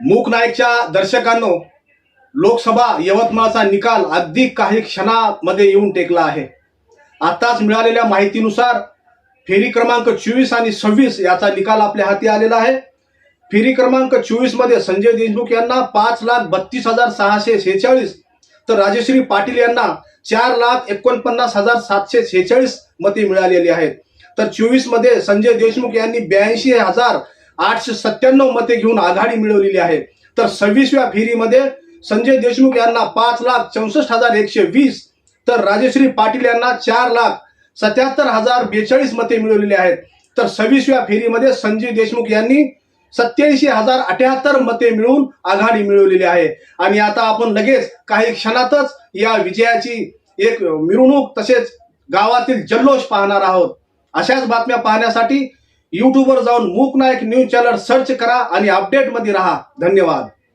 मूक नाईकच्या दर्शकांनो लोकसभा यवतमाळचा निकाल अगदी काही क्षणामध्ये येऊन टेकला आहे. आताच मिळालेल्या माहितीनुसार फेरी क्रमांक चोवीस आणि सव्वीस याचा निकाल आपल्या हाती आलेला आहे. फेरी क्रमांक चोवीसमध्ये संजय देशमुख यांना पाच लाख बत्तीस हजार सहाशे शेहेचाळीस तर राजश्री पाटील यांना चार लाख एकोणपन्नास हजार सातशे शेहेचाळीस मते मिळालेली आहेत. तर चोवीसमध्ये संजय देशमुख यांनी ब्याऐंशी हजार आठशे सत्त्याण्णव मते घेऊन आघाडी मिळवलेली आहे. तर सव्वीसव्या फेरीमध्ये संजय देशमुख यांना पाच लाख चौसष्ट हजार एकशे वीस तर राजेश्री पाटील यांना चार लाख सत्याहत्तर हजार बेचाळीस मते मिळवलेली आहेत. तर सव्वीसव्या फेरीमध्ये संजय देशमुख यांनी सत्याऐंशी हजार अठ्याहत्तर मते मिळवून आघाडी मिळवलेली आहे. आणि आता आपण लगेच काही क्षणातच या विजयाची एक मिरवणूक तसेच गावातील जल्लोष पाहणार आहोत. अशाच बातम्या पाहण्यासाठी युट्यूबवर जाऊन मूक नायक न्यूज चॅनल सर्च करा आणि अपडेटमध्ये राहा. धन्यवाद.